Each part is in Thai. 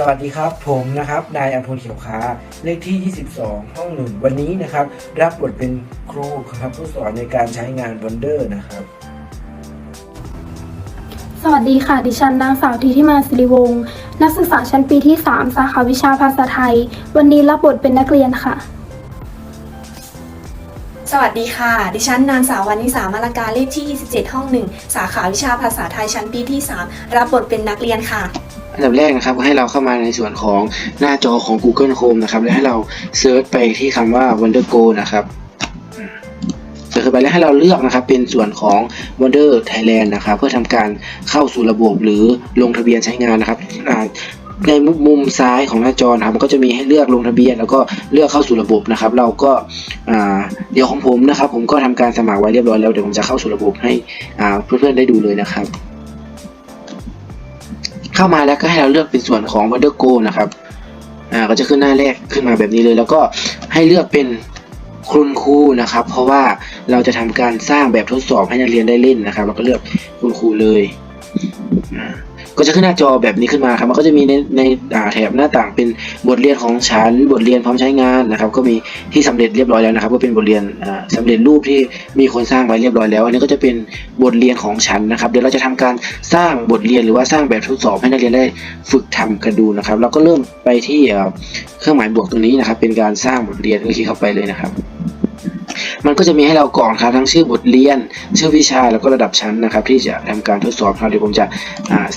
สวัสดีครับผมนะครับนายอภพลเขียวค้าเลขที่ 22 ห้องหนึ่งวันนี้นะครับ รับบทเป็นครูครับผู้สอนในการใช้งาน Wonder นะครับ สวัสดีค่ะ ดิฉันนางสาวทีที่มาสิริวงศ์นักศึกษาชั้นปีที่ 3 สาขาวิชาภาษาไทย วันนี้รับบทเป็นนักเรียนค่ะ สวัสดีค่ะ ดิฉันนางสาววานิสามาลากาเลขที่ 27 ห้องหนึ่งสาขาวิชาภาษาไทยชั้นปีที่ 3 รับบทเป็นนักเรียนค่ะ อันดับแรกนะครับให้เราเข้ามาในส่วนของหน้าจอของ Google Chrome นะครับและให้เราเซิร์ชไปที่คำว่า WonderGo นะครับเซิร์ชเข้าไปแล้วให้เราเลือกนะครับเป็นส่วนของ Wonder Thailand นะครับเพื่อทำการเข้าสู่ระบบหรือลงทะเบียนใช้งานนะครับในมุมซ้ายของหน้าจอนะครับมันก็จะมีให้เลือกลงทะเบียน แล้วก็เลือกเข้าสู่ระบบนะครับ เราก็าเดี๋ยวของผมนะครับ ผมก็ทำการสมัครไว้เรียบร้อยแล้วเดี๋ยวผมจะเข้าสู่ระบบให้เพื่อนๆได้ดูเลยนะครับ เข้ามาแล้วก็ให้เราเลือกเป็นส่วนของ Wonder Go นะครับอ่าก็จะขึ้นหน้าแรกขึ้นมาแบบนี้เลย แล้วก็ให้เลือกเป็นคุณครูนะครับ เพราะว่าเราจะทำการสร้างแบบทดสอบให้นักเรียนได้เล่นนะครับ เราก็เลือกคุณครูเลยอ่า ก็จะขึ้นหน้าจอแบบนี้ขึ้นมาครับมันก็จะมีในในแถบหน้าต่างเป็นบทเรียนของฉันบทเรียนพร้อมใช้งานนะครับ ก็มีที่สำเร็จเรียบร้อยแล้วนะครับ ก็เป็นบทเรียนอ่าสำเร็จรูปที่มีคนสร้างไว้เรียบร้อยแล้ว อันนี้ก็จะเป็นบทเรียนของฉันนะครับ เดี๋ยวเราจะทำการสร้างบทเรียนหรือว่าสร้างแบบทดสอบให้นักเรียนได้ฝึกทำกันดูนะครับเราก็เริ่มไปที่เครื่องหมายบวกตรงนี้นะครับ เป็นการสร้างบทเรียนก็คลิกเข้าไปเลยนะครับ มันก็จะมีให้เรากรอกครับทั้งชื่อบทเรียน ชื่อวิชาแล้วก็ระดับชั้นนะครับ ที่จะทำการทดสอบครับเดี๋ยวผมจะ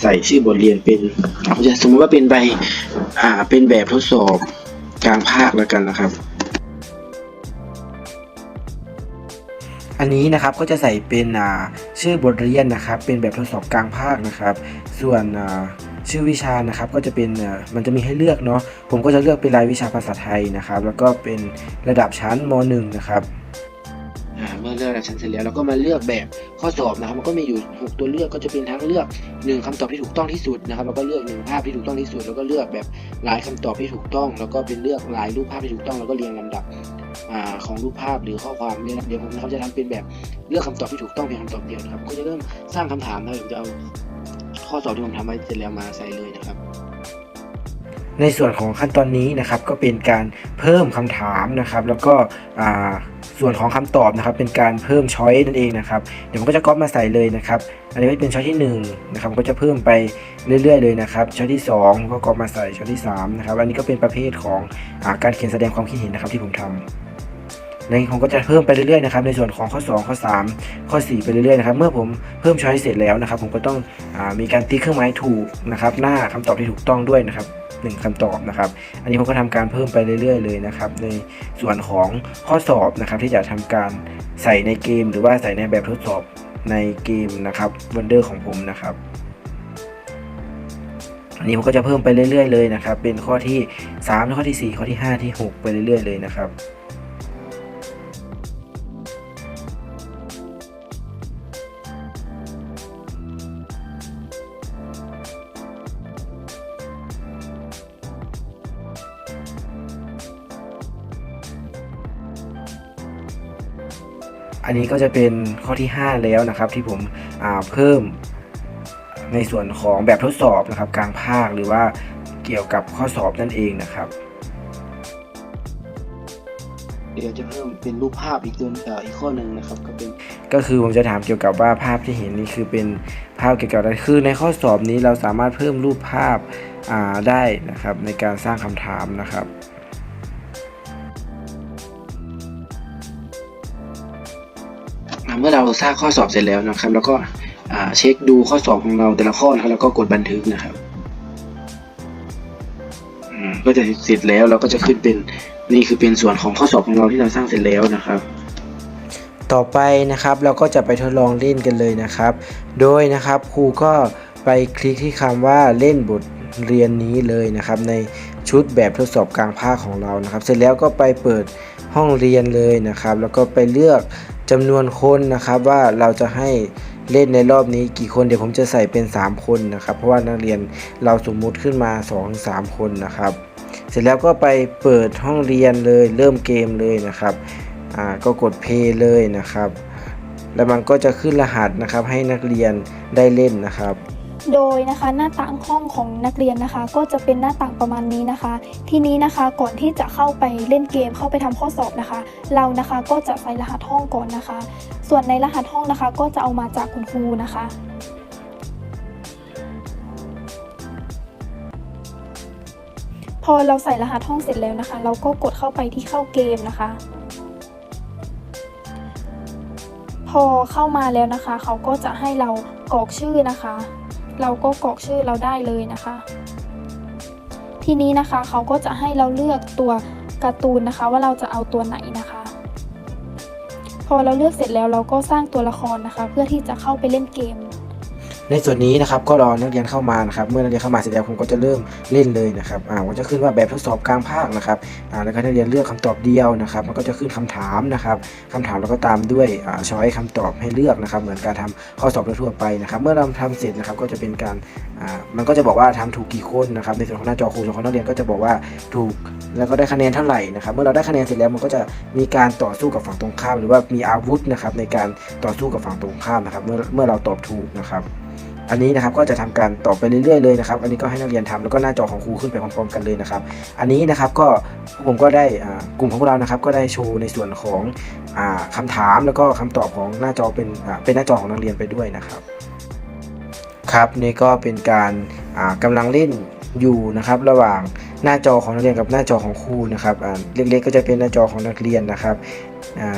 ใส่ชื่อบทเรียนเป็นผมจะสมมติว่าเป็นใบเป็นแบบทดสอบกลางภาคแล้วกันนะครับอันนี้นะครับก็จะใส่เป็นชื่อบทเรียนนะครับ เป็นแบบทดสอบกลางภาคนะครับ ส่วนชื่อวิชานะครับก็จะเป็นมันจะมีให้เลือกเนาะผมก็จะเลือกเป็นรายวิชาภาษาไทยนะครับ แล้วก็เป็นระดับชั้นม .1 นะครับ เมื่อเลือกระดับชั้นเสร็จแล้วเราก็มาเลือกแบบข้อสอบนะครับมันก็มีอยู่ 6 ตัวเลือกก็จะเป็นทั้งเลือก 1คำตอบที่ถูกต้องที่สุดนะครับแล้วก็เลือกหนึ่งภาพที่ถูกต้องที่สุด แล้วก็เลือกแบบหลายคำตอบที่ถูกต้อง แล้วก็เป็นเลือกหลายรูปภาพที่ถูกต้อง แล้วก็เรียงลำดับอของรูปภาพหรือข้อความเนี่ยเดี๋ยวผมนะครับจะทำเป็นแบบเลือกคำตอบที่ถูกต้องเพียงคำตอบเดียวนะครับก็จะเริ่มสร้างคำถามนะครับผมจะเอาข้อสอบที่ผมทำไว้เสร็จแล้วมาใส่เลยนะครับในส่วนของขั้นตอนนี้นะครับก็เป็นการเพิ่มคำถามนะครับ แล้วก็ ส่วนของคำตอบนะครับเป็นการเพิ่มช้อยนั่นเองนะครับเดี๋ยวผมก็จะก๊อปมาใส่เลยนะครับอันนี้เป็นช้อยที่1นะครับก็จะเพิ่มไปเรื่อย ๆ เลยนะครับช้อยที่ 2 ก็ก๊อปมาใส่ช้อยที่3นะครับอันนี้ก็เป็นประเภทของอาการเขียนแสดงความคิดเห็นนะครับที่ผมทำในผมก็จะเพิ่มไปเรื่อยๆนะครับในส่วนของข้อ 2 ข้อ 3 ข้อ 4 ไปเรื่อยๆนะครับเมื่อผมเพิ่มช้อยเสร็จแล้วนะครับ ผมก็ต้องอมีการติ๊กเครื่องหมายถูกนะครับ หน้าคำตอบที่ถูกต้องด้วยนะครับ หนึ่งคำตอบนะครับ อันนี้ผมก็ทำการเพิ่มไปเรื่อยๆเลยนะครับ ในส่วนของข้อสอบนะครับที่จะทำการใส่ในเกม หรือว่าใส่ในแบบทดสอบในเกมนะครับวันเดอร์ของผมนะครับอันนี้ผมก็จะเพิ่มไปเรื่อยๆเลยนะครับ เป็นข้อที่3ข้อที่ 4 ข้อที่ 5 ที่ 6 ไปเรื่อยๆเลยนะครับ อันนี้ก็จะเป็นข้อที่ 5 แล้วนะครับที่ผมอ่าเพิ่มในส่วนของแบบทดสอบนะครับกลางภาคหรือว่าเกี่ยวกับข้อสอบนั่นเองนะครับ เดี๋ยวจะเพิ่มเป็นรูปภาพอีกตัวเอ่ออีกข้อหนึ่งนะครับก็เป็นก็คือผมจะถามเกี่ยวกับว่าภาพที่เห็นนี่คือเป็นภาพเกี่ยวกับอะไรคือในข้อสอบนี้เราสามารถเพิ่มรูปภาพอ่าได้นะครับในการสร้างคำถามนะครับ เมื่อเราสร้างข้อสอบเสร็จแล้วนะครับ แล้วก็เช็คดูข้อสอบของเราแต่ละข้อนะครับแล้วก็กดบันทึกนะครับก็จะเสร็จแล้วเราก็จะขึ้นเป็นนี่คือเป็นส่วนของข้อสอบของเราที่เราสร้างเสร็จแล้วนะครับ ต่อไปนะครับเราก็จะไปทดลองเล่นกันเลยนะครับ โดยนะครับครูก็ไปคลิกที่คำว่าเล่นบทเรียนนี้เลยนะครับ ในชุดแบบทดสอบกลางภาคของเรานะครับ เสร็จแล้วก็ไปเปิดห้องเรียนเลยนะครับ แล้วก็ไปเลือก จำนวนคนนะครับว่าเราจะให้เล่นในรอบนี้กี่คนเดี๋ยวผมจะใส่เป็น 3 คนนะครับ เพราะว่านักเรียนเราสมมุติขึ้นมา 2-3 คนนะครับ เสร็จแล้วก็ไปเปิดห้องเรียนเลยเริ่มเกมเลยนะครับอ่าก็กดเพย์เลยนะครับ แล้วมันก็จะขึ้นรหัสนะครับให้นักเรียนได้เล่นนะครับ โดยนะคะหน้าต่างห้องของนักเรียนนะคะ ก็จะเป็นหน้าต่างประมาณนี้นะคะ ทีนี้นะคะก่อนที่จะเข้าไปเล่นเกมเข้าไปทำข้อสอบนะคะ เรานะคะก็จะใส่รหัสห้องก่อนนะคะ ส่วนในรหัสห้องนะคะ ก็จะเอามาจากคุณครูนะคะพอเราใส่รหัสห้องเสร็จแล้วนะคะ เราก็กดเข้าไปที่เข้าเกมนะคะ พอเข้ามาแล้วนะคะ เขาก็จะให้เรากรอกชื่อนะคะ เราก็กรอกชื่อเราได้เลยนะคะ ทีนี้นะคะเขาก็จะให้เราเลือกตัวการ์ตูนนะคะ ว่าเราจะเอาตัวไหนนะคะ พอเราเลือกเสร็จแล้วเราก็สร้างตัวละครนะคะ เพื่อที่จะเข้าไปเล่นเกม ในส่วนนี้นะครับก็รอนักเรียนเข้ามานะครับเมื่อนักเรียนเข้ามาเสร็จแล้วผมก็จะเริ่มเล่นเลยนะครับอ่ามันจะขึ้นว่าแบบทดสอบกลางภาคนะครับอ่าแล้วก็นักเรียนเลือกคำตอบเดียวนะครับมันก็จะขึ้นคำถามนะครับคำถามแล้วก็ตามด้วยอ่าช้อยคำตอบให้เลือกนะครับเหมือนการทำข้อสอบทั่วไปนะครับเมื่อเราทำเสร็จนะครับก็จะเป็นการอ่ามันก็จะบอกว่าทำถูกกี่คนนะครับในส่วนของหน้าจอครูส่วนของนักเรียนก็จะบอกว่าถูกแล้วก็ได้คะแนนเท่าไหร่นะครับเมื่อเราได้คะแนนเสร็จแล้วมันก็จะมีการต่อสู้กับฝั่งตรงข้าม หรือว่ามีอาวุธนะครับในการต่อสู้กับฝั่งตรงข้ามนะครับเมื่อเมื่อเราตอบถูกนะครับ อันนี้นะครับก็จะทำการต่อไปเรื่อยๆเลยนะครับ อันนี้ก็ให้นักเรียนทำแล้วก็หน้าจอของครูขึ้นไปพร้อมๆกันเลยนะครับ อันนี้นะครับก็ผมก็ได้กลุ่มของเรานะครับ ก็ได้โชว์ในส่วนของอ่าคำถามแล้วก็คำตอบของหน้าจอเป็นเป็นหน้าจอของนักเรียนไปด้วยนะครับครับนี่ก็เป็นการอ่ากำลังเล่นอยู่นะครับระหว่างหน้าจอของนักเรียนกับหน้าจอของครูนะครับเล็กๆก็จะเป็นหน้าจอของนักเรียนนะครับ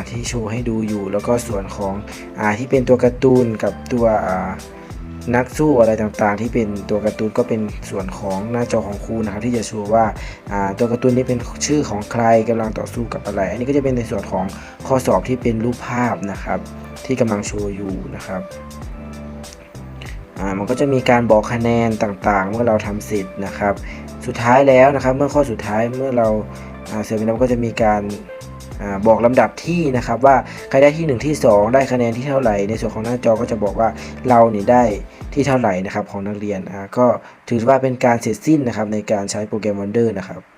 ที่โชว์ให้ดูอยู่แล้วก็ส่วนของอที่เป็นตัวการ์ตูนกับตัว นักสู้อะไรต่างๆ ที่เป็นตัวการ์ตูนก็เป็นส่วนของหน้าจอของครูนะครับที่จะโชว์ว่าตัวการ์ตูนนี้เป็นชื่อของใครกำลังต่อสู้กับอะไร อันนี้ก็จะเป็นในส่วนของข้อสอบที่เป็นรูปภาพนะครับ ที่กำลังโชว์อยู่นะครับมันก็จะมีการบอกคะแนนต่างๆ เมื่อเราทำเสร็จนะครับ สุดท้ายแล้วนะครับ เมื่อข้อสุดท้ายเมื่อเราเสร็จไปแล้วก็จะมีการ บอกลำดับที่นะครับว่าใครได้ที่ 1 ที่ 2 ได้คะแนนที่เท่าไหร่ ในส่วนของหน้าจอก็จะบอกว่าเราเนี่ยได้ที่เท่าไหร่นะครับของนักเรียนก็ถือว่าเป็นการเสร็จสิ้นนะครับในการใช้โปรแกรมวันเดอร์นะครับ